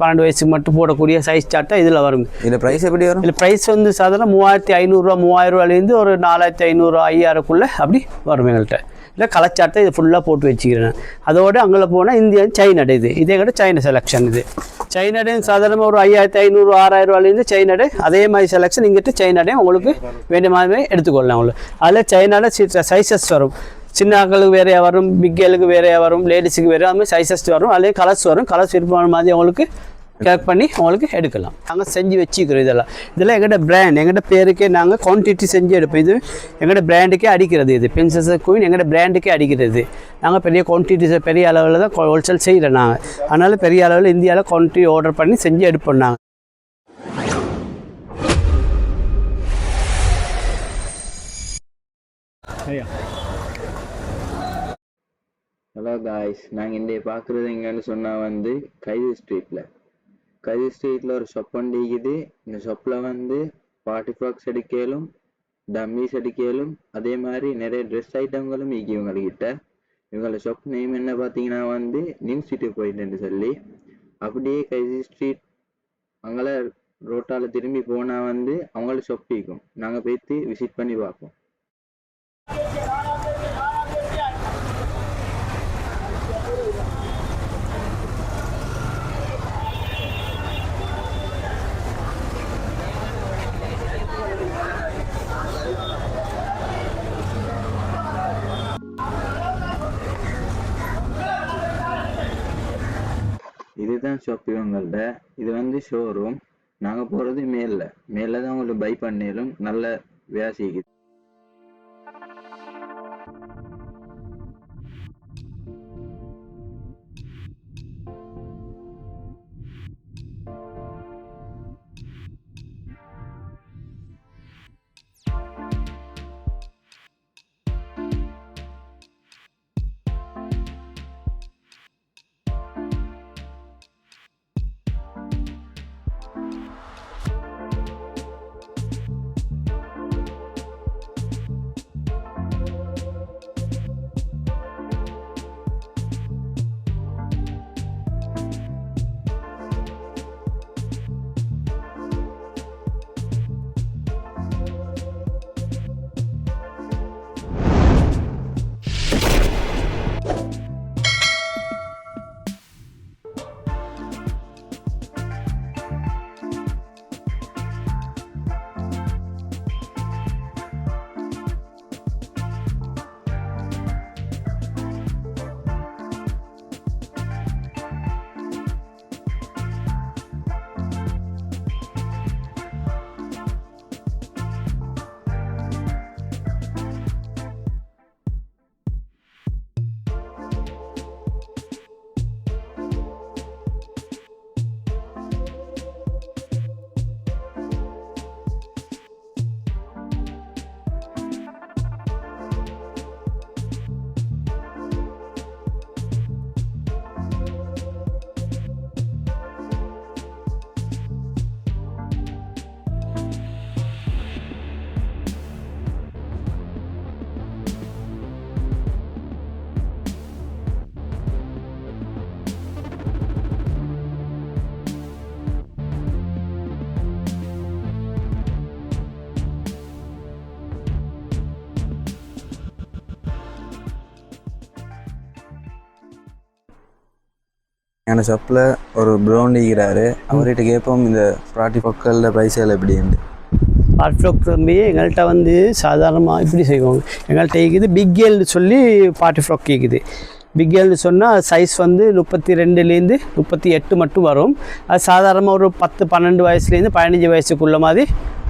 பன்னெண்டு வயசுக்கு மட்டும் போடக்கூடிய சைஸ் சார்ட்டாக இதில் வரும். இதில் ப்ரைஸ் எப்படி வரும்? இதில் ப்ரைஸ் வந்து சாதாரண மூவாயிரத்தி ஐநூறுரூவா மூவாயிரம் ரூபாயிலேருந்து ஒரு நாலாயிரத்தி ஐநூறு ஐயாயிரக்குள்ளே அப்படி வரும் எங்கள்கிட்ட இல்லை கலச்சாட்டை இது ஃபுல்லாக போட்டு வச்சுக்கிறேன். அதோட அங்கே போனால் இந்தியா சைனடை இது. இதே கூட சைனா செலெக்ஷன் இது. சைனடை சாதாரணமாக ஒரு ஐயாயிரத்தி ஐநூறு ஆறாயிரம் ரூபாயிலேருந்து சைனடை அதே மாதிரி செலெக்ஷன் இங்கிட்ட சைனடை உங்களுக்கு வேண்டிய மாதிரி எடுத்துக்கொள்ளலாம். உங்களுக்கு அதில் சைனால சைஸஸ் வரும். சின்ன ஆட்களுக்கு வேறையாக வரும் பிக் கேளுக்கு வேறையாக வரும் லேடிஸுக்கு வேறு அது மாதிரி சைஸஸ் வரும். அதிலே கலர்ஸ் வரும். கலர்ஸ் விருப்பமான மாதிரி அவங்களுக்கு கலெக்ட் பண்ணி உங்களுக்கு எடுக்கலாம். நாங்கள் செஞ்சு வச்சுக்கிறோம் இதெல்லாம். இதெல்லாம் எங்கள்கிட்ட பிராண்ட் எங்கள்கிட்ட பேருக்கே நாங்கள் குவான்டிட்டி செஞ்சு எடுப்போம். இது எங்கள்கிட்ட பிராண்டுக்கே அடிக்கிறது இது. பிரின்சஸ் குயின் எங்கள்கிட்ட பிராண்டுக்கே அடிக்கிறது. நாங்கள் பெரிய குவான்டிட்டி பெரிய அளவில் தான் ஹோல்சேல் செய்கிறோம் நாங்கள் அதனால் பெரிய அளவில் இந்தியாவில் குவான்டிட்டி ஆர்டர் பண்ணி செஞ்சு எடுப்போம் நாங்கள் ஹலோ காய்ஸ் நாங்கள் இன்றைய பார்க்குறது எங்கன்னு சொன்னால் வந்து கைது ஸ்ட்ரீட்டில் கைது ஸ்ட்ரீட்டில் ஒரு ஷாப் ஒன்று இருக்குது. இந்த சொப்பில் வந்து பாட்டி ஃப்ராக்ஸ் அடிக்கலும் டம்மிஸ் அடிக்கலும் அதே மாதிரி நிறைய ட்ரெஸ் ஐட்டங்களும் இருக்கு இவங்கக்கிட்ட இவங்களோட ஷொப் நேம் என்ன பார்த்தீங்கன்னா வந்து நியூ சிட்டி போயிட்டு சொல்லி. அப்படியே கைது ஸ்ட்ரீட் அங்கெல்லாம் ரோட்டால் திரும்பி போனால் வந்து அவங்களோட ஷாப் இருக்கும். நாங்கள் போய்த்து விசிட் பண்ணி பார்ப்போம். இதுதான் ஷாப் இவங்கள்ட்ட இது வந்து ஷோரூம் நாங்கள் போகிறது மேலில். மேலே தான் உங்களுக்கு பை பண்ணிடும் நல்ல வியாசிக்குது எங்கள் ஷாப்பில் ஒரு ப்ரௌன் இருக்கிறாரு அவர்கிட்ட கேட்போம் இந்த ப்ராட்டி பக்கலில் இருந்து எப்படின்னு பார்ட்ஃப்ளோக் தம்பி எங்கள்கிட்ட வந்து சாதாரணமாக இப்படி செய்வோம் எங்கள்கிட்ட இருக்குது பிக் சொல்லி பார்ட்டி ஃப்ராக் கேட்குது பிக் சொன்னால் சைஸ் வந்து முப்பத்தி ரெண்டுலேருந்து முப்பத்தி எட்டு மட்டும் வரும். அது சாதாரணமாக ஒரு பத்து பன்னெண்டு வயசுலேருந்து பதினஞ்சு வயசுக்குள்ள மாதிரி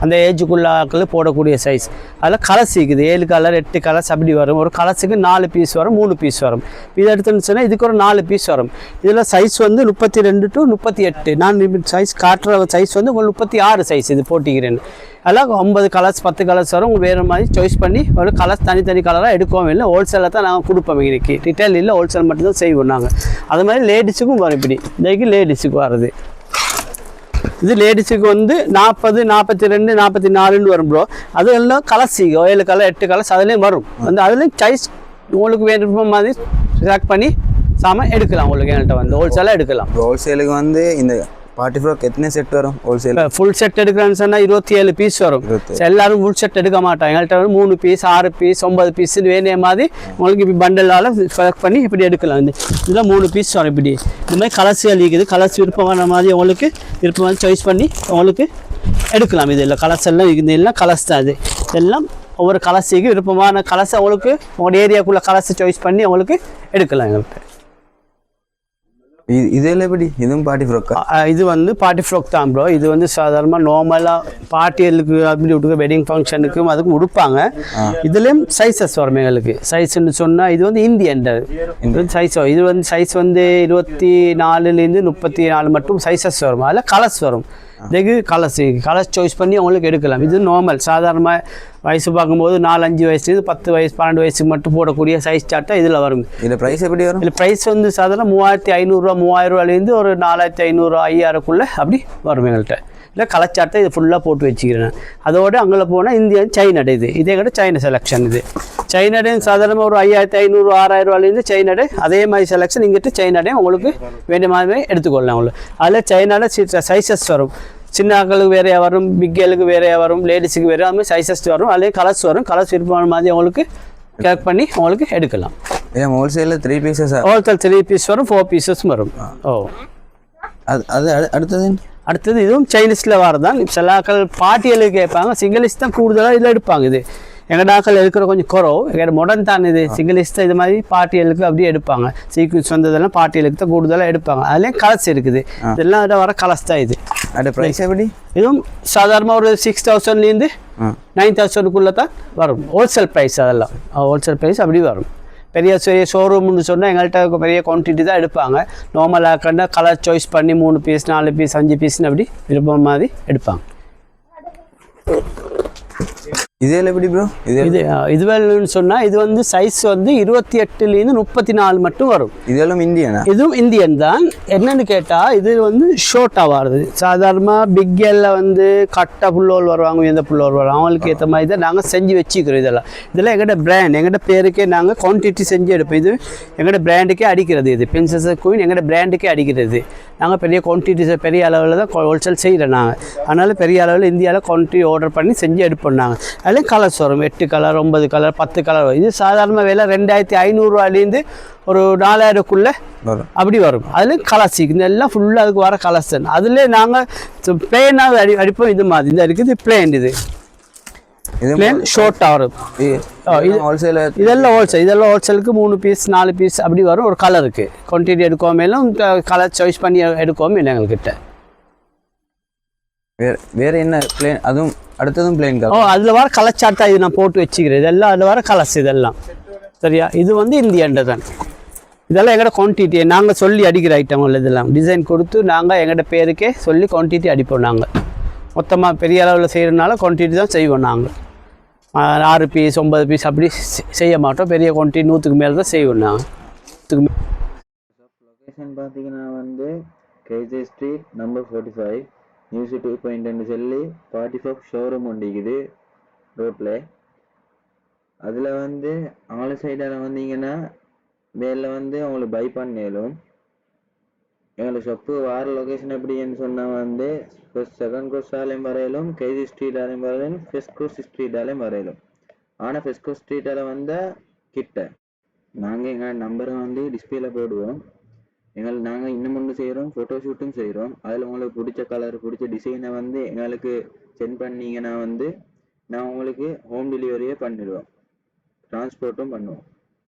அந்த ஏஜுக்குள்ள ஆட்கள் போடக்கூடிய சைஸ் அதில் கலர்ஸ் இருக்குது ஏழு கலர் எட்டு கலர்ஸ் அப்படி வரும். ஒரு கலர்ஸுக்கு நாலு பீஸ் வரும் மூணு பீஸ் வரும். இது எடுத்துன்னு சொன்னால் இதுக்கு ஒரு நாலு பீஸ் வரும். இதில் சைஸ் வந்து முப்பத்தி ரெண்டு டு முப்பத்தி எட்டு நான் சைஸ் காட்டுற சைஸ் வந்து உங்களுக்கு முப்பத்தி ஆறு சைஸ் இது போட்டிக்கிறேன் அதெல்லாம் ஒன்பது கலர்ஸ் பத்து கலர்ஸ் வரும். உங்களுக்கு வேறு மாதிரி சாய்ஸ் பண்ணி ஒரு கலர்ஸ் தனித்தனி கலராக எடுக்கவும் இல்லை. ஹோல்சேலில் தான் நாங்கள் கொடுப்போம் இன்னைக்கு. ரிட்டைல் இல்லை ஹோல்சேல் மட்டும்தான் செய்வோம் நாங்கள் அது மாதிரி லேடிஸுக்கும் வரும் இப்படி. இன்றைக்கு லேடிஸுக்கு வருது இது லேடிஸுக்கு வந்து நாற்பது நாற்பத்தி ரெண்டு நாற்பத்தி நாலுன்னு வரும் ப்ரோ அது எல்லாம் கலசி ஏழு கலர் எட்டு கலர்ஸ் அதுலேயும் வரும். வந்து அதுலேயும் சைஸ் உங்களுக்கு வேணுமா மாதிரி செலக்ட் பண்ணி சாமான் எடுக்கலாம் உங்களுக்கு எங்கள்கிட்ட வந்து. ஹோல்சேலாக எடுக்கலாம். ஹோல்சேலுக்கு வந்து இந்த பார்ட்டி ஃப்ராக் எத்தனை செட் வரும் ஹோல்சேல் ஃபுல் செட் எடுக்கிறேன்னு சொன்னால் இருபத்தி ஏழு பீஸ் வரும் எல்லாரும் ஃபுல் செட் எடுக்க மாட்டாங்க. எங்கள்கிட்ட வந்து மூணு பீஸ் ஆறு பீஸ் ஒன்பது பீஸ் வேண்டிய மாதிரி உங்களுக்கு இப்படி பண்டலால் செலக்ட் பண்ணி இப்படி எடுக்கலாம். இந்த இதில் மூணு பீஸ் வரும் இப்படி. இந்த மாதிரி கலர்ஸ் இருக்குது. கலர்ஸ் விருப்பமான மாதிரி உங்களுக்கு விருப்பமான சாய்ஸ் பண்ணி உங்களுக்கு எடுக்கலாம். இது இல்லை கலர்ஸ் எல்லாம் இது எல்லாம் கலர்ஸ் தான் இது. எல்லாம் ஒவ்வொரு கலர்ஸுக்கு விருப்பமான கலர்ஸ் உங்களுக்கு உங்களோட ஏரியாக்குள்ளே கலர்ஸை சாய்ஸ் பண்ணி உங்களுக்கு எடுக்கலாம் எங்கள்கிட்ட இது இதெல்லாம் எப்படி? இதுவும் பார்ட்டி ஃப்ராக்கா இது வந்து பார்ட்டி ஃப்ராக் தான் ப்ரோ இது வந்து சாதாரணமாக நார்மலாக பார்ட்டிகளுக்கு அப்படி விட்டுக்க வெட்டிங் ஃபங்க்ஷனுக்கும் அதுக்கும் உடுப்பாங்க. இதுலேயும் சைஸஸ் வரும் எங்களுக்கு. சைஸ்ன்னு சொன்னால் இது வந்து இந்தியன் சைஸ் இது வந்து சைஸ் வந்து இருபத்தி நாலுலேருந்து முப்பத்தி நாலு மட்டும் சைஸஸ் வரும். அதில் கலர்ஸ் வரும். இதுக்கு கலர்ஸ் கலர்ஸ் சாய்ஸ் பண்ணி அவங்களுக்கு எடுக்கலாம். இது நார்மல் சாதாரணமாக வயசு பார்க்கும்போது நாலு அஞ்சு வயசுலேருந்து பத்து வயசு பன்னெண்டு வயசுக்கு மட்டும் போடக்கூடிய சைஸ் சார்ட்டாக இதில் வரும். இதில் ப்ரைஸ் எப்படி வரும்? இதில் ப்ரைஸ் வந்து சாதாரண மூவாயிரத்தி ஐநூறுரூவா மூவாயிரம் ரூபாயிலேருந்து ஒரு நாலாயிரத்தி ஐநூறுரூவா ஐயாயிரக்குள்ளே அப்படி வரும் எங்கள்கிட்ட. இல்லை கலாச்சாரத்தை இது ஃபுல்லாக போட்டு வச்சுக்கிறேன். அதோட அங்கே போனால் இந்தியா சைனடை இது. இதே கூட சைனா செலெக்ஷன் இது. சைனடே சாதாரணமாக ஒரு ஐயாயிரத்தி ஐநூறு ஆறாயிரம் ரூபாயிலேருந்து சைனடே அதே மாதிரி செலெக்ஷன் இங்கிட்ட சைனடே உங்களுக்கு வேண்டிய மாதிரி எடுத்துக்கொள்ளலாம் உங்களுக்கு அதில் சைனாவில் சைஸஸ் வரும். சின்ன ஆட்களுக்கு வேறையாக வரும் பிக்கேலுக்கு வேறையாக வரும் லேடிஸுக்கு வேறு அது மாதிரி சைஸஸ் வரும். அதிலே கலர்ஸ் வரும். கலர்ஸ் விருப்பமான மாதிரி அவங்களுக்கு கலெக்ட் பண்ணி அவங்களுக்கு எடுக்கலாம். ஏன் ஹோல்சேலில் த்ரீ பீசஸா ஹோல்சேல் த்ரீ பீஸ் வரும் ஃபோர் பீசஸ் வரும். ஓ. அது அது அடு- அடுத்தது? அடுத்தது இதுவும் சைனீஸில் வரதான் சில ஆக்கள் பாட்டியலுக்கு கேட்பாங்க சிங்கிளிஸ் தான் கூடுதலாக இதில் எடுப்பாங்க இது. எங்கள் ஆக்கள் எடுக்கிற கொஞ்சம் குறவு. எங்களோட மொடன் தான் இது சிங்கிளிஸ் தான் இது மாதிரி பாட்டியலுக்கு அப்படியே எடுப்பாங்க. சீக்வன்ஸ் வந்ததெல்லாம் பாட்டியலுக்கு தான் கூடுதலாக எடுப்பாங்க. அதுலேயும் கலர்ஸ் இருக்குது. இதெல்லாம் வர கலர்ஸ் தான் இது. அது ப்ரைஸ் எப்படி? இதுவும் சாதாரணமாக ஒரு சிக்ஸ் தௌசண்ட்லேருந்து நைன் தௌசண்ட்குள்ளே தான் வரும். ஹோல்சேல் ப்ரைஸ் அதெல்லாம். ஹோல்சேல் ப்ரைஸ் அப்படி வரும். பெரிய பெரிய ஷோரூம்னு சொன்னால் எங்கள்கிட்ட பெரிய குவான்டிட்டி தான் எடுப்பாங்க. நார்மலாக கண்டா கலர் சாய்ஸ் பண்ணி மூணு பீஸ் நாலு பீஸ் அஞ்சு பீஸ்னு அப்படி விருப்பம் மாதிரி எடுப்பாங்க. இதில் எப்படி ப்ரோ இது இது இதுவெல்னு சொன்னால் இது வந்து சைஸ் வந்து இருபத்தி எட்டுலேருந்து முப்பத்தி நாலு மட்டும் வரும். இதெல்லாம் இந்தியனா? இதுவும் இந்தியன் தான். என்னன்னு கேட்டால் இது வந்து ஷோர்ட்டாக வருது. சாதாரணமாக பிக் எல்ல வந்து கட்டை புல்லோல் வருவாங்க எந்த புல்லோல் வருவாங்க. அவங்களுக்கு ஏற்ற மாதிரி தான் நாங்கள் செஞ்சு வச்சுக்கிறோம் இதெல்லாம். இதெல்லாம் எங்கள்கிட்ட பிராண்ட் எங்கள்கிட்ட பேருக்கே நாங்கள் குவான்டிட்டி செஞ்சு எடுப்போம். இது எங்கள்கிட்ட பிராண்டுக்கே அடிக்கிறது இது. பிரின்சஸ் குயின் எங்கள்கிட்ட பிராண்டுக்கே அடிக்கிறது நாங்கள் பெரிய குவான்டிட்டி பெரிய அளவில் தான் ஹோல்சேல் செய்கிறோம் நாங்கள் அதனால் பெரிய அளவில் இந்தியாவில் குவான்டிட்டி ஆர்டர் பண்ணி செஞ்சு எடுப்போம் நாங்கள் அதுலேயும் கலர்ஸ் வரும். எட்டு கலர் ஒன்பது கலர் பத்து கலர் வரும். இது சாதாரண விலை ரெண்டாயிரத்தி ஐநூறுரூவாலேருந்து ஒரு நாலாயிரக்குள்ளே அப்படி வரும். அதில் கலர்ஸ் இந்த எல்லாம் ஃபுல்லாக அதுக்கு வர கலர்ஸ் தான். அதில் நாங்கள் பிளேனாக அடி அடிப்போம். இது மாதிரி. இந்த இருக்குது பிளேன் இது. இது பிளேன் ஷார்ட்டாக வரும். இது- ஹோல்சேலில் இதெல்லாம் ஹோல்சேல் இதெல்லாம் ஹோல்சேலுக்கு மூணு பீஸ் நாலு பீஸ் அப்படி வரும். ஒரு கலருக்கு குவான்டிட்டி எடுக்காமலும் கலர் சாய்ஸ் பண்ணி எடுக்காமல் எங்கள்கிட்ட. வேறு வேறு என்ன பிளேன் அதுவும் அடுத்ததும் பிளேன் ஓ அதில் வர கலர் சார்ட்டாக இது நான் போட்டு வச்சுக்கிறேன். இதெல்லாம் அதில் வர கலர்ஸ் இதெல்லாம். சரியா? இது வந்து இந்தியன்ட தான். இதெல்லாம் எங்கள்கிட்ட குவான்டிட்டி நாங்கள் சொல்லி அடிக்கிற ஐட்டங்கள் இதெல்லாம். டிசைன் கொடுத்து நாங்கள் எங்கள்கிட்ட பேருக்கே சொல்லி குவான்டிட்டி அடிப்போம் நாங்கள் மொத்தமாக பெரிய அளவில் செய்கிறனால குவான்டிட்டி தான் செய்வோம் நாங்கள் ஆறு பீஸ் ஒன்பது பீஸ் அப்படி செ- செய்ய மாட்டோம். பெரிய குவான்டிட்டி நூற்றுக்கு மேலே தான் செய்வோம் நாங்கள் நூற்றுக்கு மே- லொகேஷன் பார்த்தீங்கன்னா வந்து KJ street number forty five new to point சொல்லி ஃபார்ட்டி ஃபைவ் ஷோரூம் ஒண்டிக்குது ரோட்டில் அதில் வந்து ஆளு சைடால் வந்தீங்கன்னா வேலை வந்து அவங்களுக்கு பை பண்ணேலும் எங்களோட ஷாப்பு வார லொகேஷன் எப்படின்னு சொன்னால் வந்து ஃபர்ஸ்ட் செகண்ட் கோர்ஸ் ஆலையும் வரையிலும் கேஜி ஸ்ட்ரீட் ஆலையும் வரையிலும் ஃபெஸ்ட் கோர்ஸ் ஸ்ட்ரீட் ஆலையும் வரையிலும். ஆனால் ஃபெஸ்ட் கோர்ஸ் ஸ்ட்ரீட்டால் வந்தால் கிட்ட. நாங்கள் எங்கள் நம்பரை வந்து டிஸ்பிளேல போடுவோம். எங்கள் நாங்கள் இன்னும் ஒன்று செய்கிறோம் ஃபோட்டோ ஷூட்டும் செய்கிறோம். அதில் உங்களுக்கு பிடிச்ச கலர் பிடிச்ச டிசைனை வந்து எங்களுக்கு சென்ட் பண்ணீங்கன்னா வந்து நான் உங்களுக்கு ஹோம் டெலிவரியே பண்ணிடுவோம். ட்ரான்ஸ்போர்ட்டும் பண்ணுவோம்.